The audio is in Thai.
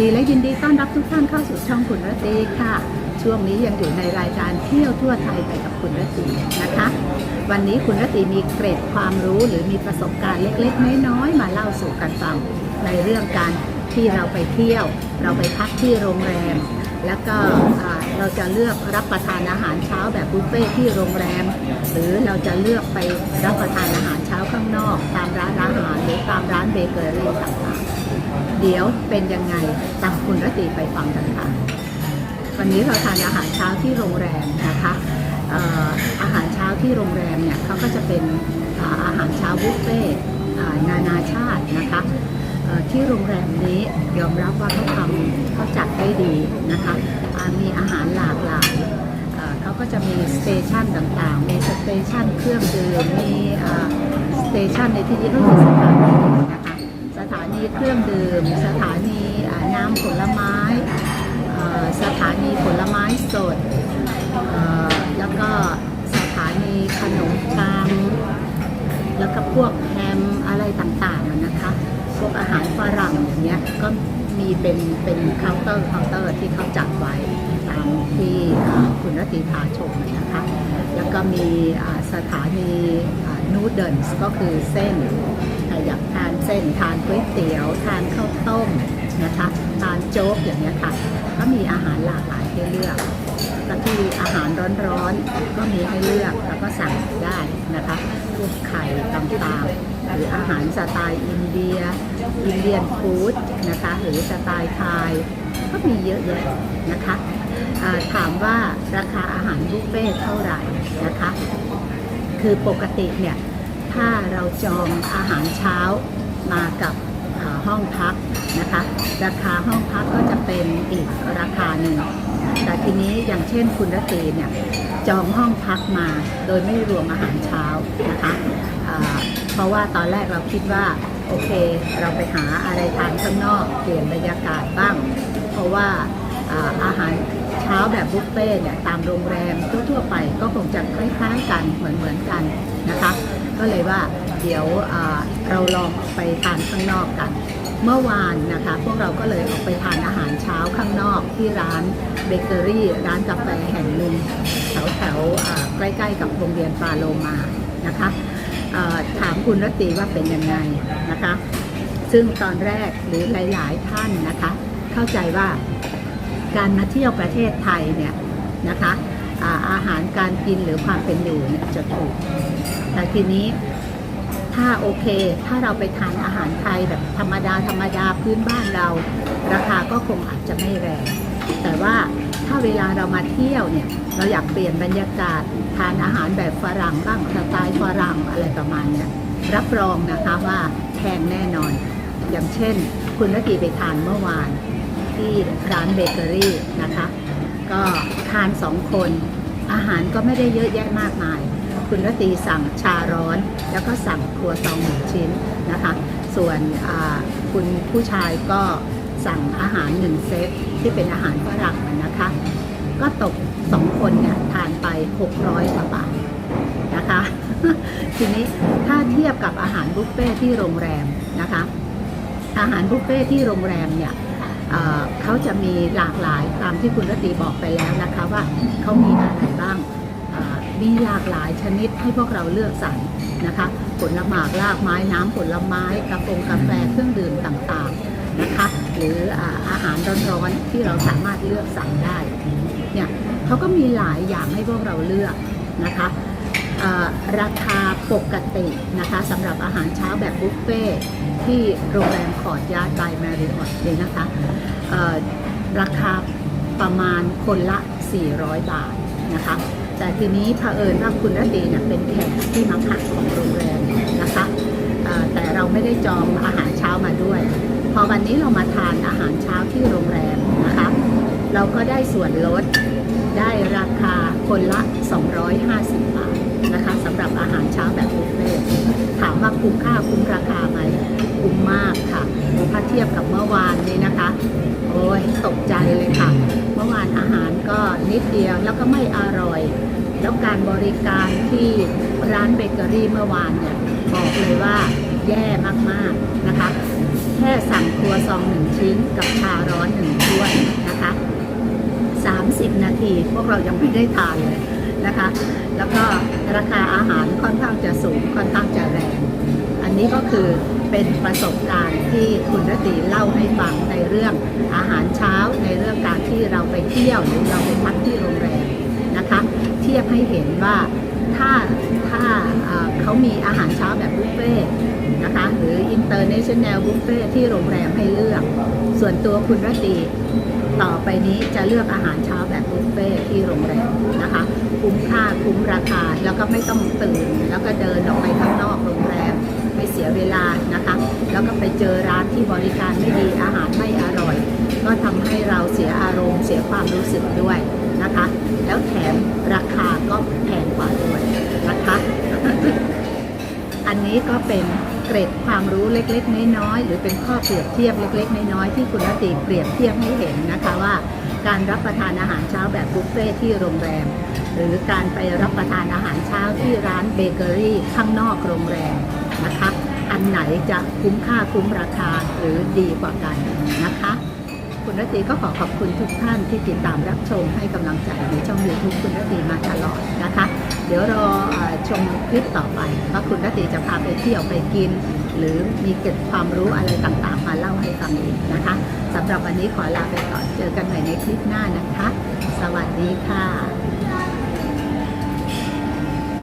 ดีและยินดีต้อนรับทุกท่านเข้าสู่ช่องคุณรตีค่ะ ช่วงนี้ยังอยู่ในรายการเที่ยวทั่วไทยไปกับคุณรตีนะคะ วันนี้คุณรตีมีเกร็ดความรู้หรือมีประสบการณ์เล็กๆ น้อยๆ มาเล่าสู่กันฟังในเรื่องการที่เราไปเที่ยว เราไปพักที่โรงแรม แล้วก็เราจะเลือกรับประทานอาหารเช้าแบบบุฟเฟ่ที่โรงแรม หรือเราจะเลือกไปรับประทานอาหารเช้าข้างนอก ตามร้านอาหารหรือตามร้านเบเกอรี่ต่างๆ เดี๋ยวเป็นยังไงตามคุณรตีไปฟังกันค่ะ วันนี้เราทานอาหารเช้าที่โรงแรมนะคะออาหารเช้าที่โรงแรมเนี่ยเขาก็จะเป็นอาหารเช้าบุฟเฟ่ต์นานาชาตินะคะที่โรงแรมนี้ยอมรับว่าเขาทำเขาจัดได้ดีนะคะมีอาหารหลากหลายเขาก็จะมีสเตชันต่างๆ มีสเตชันเครื่องดื่มมีสเตชันในที่นี้ก็คือสถานีนะคะ ถานีเครื่องดื่ม สถานีน้ำผลไม้ สถานีผลไม้สด แล้วก็สถานีขนมปัง แล้วก็พวกแฮมอะไรต่างๆนะคะ พวกอาหารฝรั่งอย่างเงี้ย ก็มีเป็นเป็นเคาน์เตอร์เคาน์เตอร์ที่เขาจัดไว้ตามที่คุณรติพาชมนะคะ แล้วก็มีสถานีนูดเดิลก็คือเส้น เส้นทานก๋วยเตี๋ยว ทานข้าวต้มนะคะ ทานโจ๊กอย่างเงี้ยค่ะ ก็มีอาหารหลากหลายให้เลือกแล้วที่อาหารร้อนๆก็มีให้เลือกแล้วก็สั่งได้นะคะพวกไข่ต่างๆ หรืออาหารสไตล์อินเดีย อินเดียนฟู้ดนะคะ หรือสไตล์ไทย ก็มีเยอะแยะนะคะถามว่าราคาอาหารบุฟเฟ่ต์เท่าไหร่นะคะ คือปกติเนี่ย ถ้าเราจองอาหารเช้า มากับห้องพักนะคะ ราคาห้องพักก็จะเป็นอีกราคาหนึ่ง แต่ทีนี้อย่างเช่นคุณรตีเนี่ยจองห้องพักมาโดยไม่รวมอาหารเช้านะคะเพราะว่าตอนแรกเราคิดว่าโอเค เราไปหาอะไรทานข้างนอกเปลี่ยนบรรยากาศบ้าง เพราะว่าอ่าอาหารเช้าแบบบุฟเฟ่ต์เนี่ยตามโรงแรมทั่วๆไปก็คงจะคล้ายๆกันเหมือนๆกันนะคะ ก็เลยว่าเดี๋ยวเราลองออกไปทานข้างนอกกัน เมื่อวานนะคะพวกเราก็เลยออกไปทานอาหารเช้าข้างนอกที่ร้านเบเกอรี่ ร้านกาแฟแห่งหนึ่งแถวแถวๆใกล้ๆ กับโรงเรียนปาโลมานะคะถามคุณรตตีว่าเป็นยังไงนะคะ ซึ่งตอนแรกหรือหลาย ๆ ท่านนะคะ เข้าใจว่าการมาเที่ยวประเทศไทยเนี่ยนะคะ อาหารการกินหรือความเป็นอยู่เนี่ยจะถูก แต่ทีนี้ถ้าโอเค ถ้าเราไปทานอาหารไทยแบบธรรมดาธรรมดาพื้นบ้านเรา ราคาก็คงอาจจะไม่แรง แต่ว่าถ้าเวลาเรามาเที่ยวเนี่ย เราอยากเปลี่ยนบรรยากาศทานอาหารแบบฝรั่งบ้างสไตล์ฝรั่งอะไรประมาณเนี้ยรับรองนะคะว่าแพงแน่นอน อย่างเช่น คุณนักกีไปทานเมื่อวานที่ร้านเบเกอรี่นะคะ ก็ทานสองคน อาหารก็ไม่ได้เยอะแยะมากมาย คุณรตีสั่งชาร้อน แล้วก็สั่งครัวซองหนึ่งชิ้นนะคะ ส่วนคุณผู้ชายก็สั่งอาหารหนึ่งเซตที่เป็นอาหารฝรั่งนะคะ ก็ตกสองคนเนี่ยทานไป 600กว่าบาทนะคะ ทีนี้ถ้าเทียบกับอาหารบุฟเฟ่ที่โรงแรมนะคะ อาหารบุฟเฟ่ที่โรงแรมเนี่ย เขาจะมีหลากหลายตามที่คุณรตีบอกไปแล้วนะคะว่าเขามีอะไรบ้างมีหลากหลายชนิดให้พวกเราเลือกสรรนะคะ ผลหมากรากไม้น้ำผลไม้กาแฟกาแฟเครื่องดื่มต่างๆนะคะ หรืออาหารร้อนๆที่เราสามารถเลือกสั่งได้เนี่ยเขาก็มีหลายอย่างให้พวกเราเลือกนะคะ ราคาปกตินะคะสำหรับอาหารเช้าแบบบุฟเฟ่ที่โรงแรมคอร์ดยาร์ดบายแมริออตเลยนะคะราคาประมาณคนละ 400 บาทนะคะ แต่ทีนี้เผอิญว่าคุณรตีเนี่ยเป็นแขกที่มาพักของโรงแรมนะคะแต่เราไม่ได้จองอาหารเช้ามาด้วย พอวันนี้เรามาทานอาหารเช้าที่โรงแรมนะคะ เราก็ได้ส่วนลดได้ราคาคนละ 250บ นะคะสำหรับอาหารเช้าแบบบุฟเฟ่ต์ถามว่าคุ้มค่าคุ้มราคาไหมคุ้มมากค่ะ ถ้าเทียบกับเมื่อวานนี้นะคะ โอ้ยตกใจเลยค่ะ เมื่อวานอาหารก็นิดเดียวแล้วก็ไม่อร่อย แล้วการบริการที่ร้านเบเกอรี่เมื่อวานเนี่ยบอกเลยว่าแย่มากๆนะคะ แค่สั่งครัวซองหนึ่งชิ้นกับชาร้อนหนึ่งถ้วยนะคะ 30 นาทีพวกเรายังไม่ได้ทานเลย นะคะ แล้วก็ราคาอาหารค่อนข้างจะสูงค่อนข้างจะแรง อันนี้ก็คือเป็นประสบการณ์ที่คุณรตีเล่าให้ฟังในเรื่องอาหารเช้าในเรื่องการที่เราไปเที่ยวหรือเราไปพักที่โรงแรมนะคะ เทียบให้เห็นว่าถ้าถ้าเขามีอาหารเช้าแบบบุฟเฟ่ต์นะคะหรือ international buffet ที่โรงแรมให้เลือก ส่วนตัวคุณรตีต่อไปนี้จะเลือกอาหารเช้าแบบบุฟเฟ่ที่โรงแรม ราคาแล้วก็ไม่ต้องตื่น แล้วก็เดินออกไปข้างนอกโรงแรมไม่เสียเวลานะคะ แล้วก็ไปเจอร้านที่บริการไม่ดีอาหารไม่อร่อย ก็ทำให้เราเสียอารมณ์เสียความรู้สึกด้วยนะคะ แล้วแถมราคาก็แพงกว่าด้วยนะคะ อันนี้ก็เป็นเกร็ดความรู้เล็กๆ น้อยๆหรือเป็นข้อเปรียบเทียบเล็ก ๆ น้อยๆที่คุณนติเปรียบเทียบให้เห็นนะคะว่า การรับประทานอาหารเช้าแบบบุฟเฟ่ที่โรงแรม หรือการไปรับประทานอาหารเช้าที่ร้านเบเกอรี่ข้างนอกโรงแรมนะคะอันไหนจะคุ้มค่าคุ้มราคาหรือดีกว่ากันนะคะ คุณรตีก็ขอขอบคุณทุกท่านที่ติดตามรับชมให้กำลังใจในช่องยูทูบคุณรตีมาตลอดนะคะ เดี๋ยวรอชมคลิปต่อไปว่าคุณรตีจะพาไปเที่ยวไปกิน หรือมีเก็บความรู้อะไรต่างๆ มาเล่าให้ฟังอีกนะคะสำหรับวันนี้ขอลาไปก่อนเจอกันใหม่ในคลิปหน้านะคะ สวัสดีค่ะ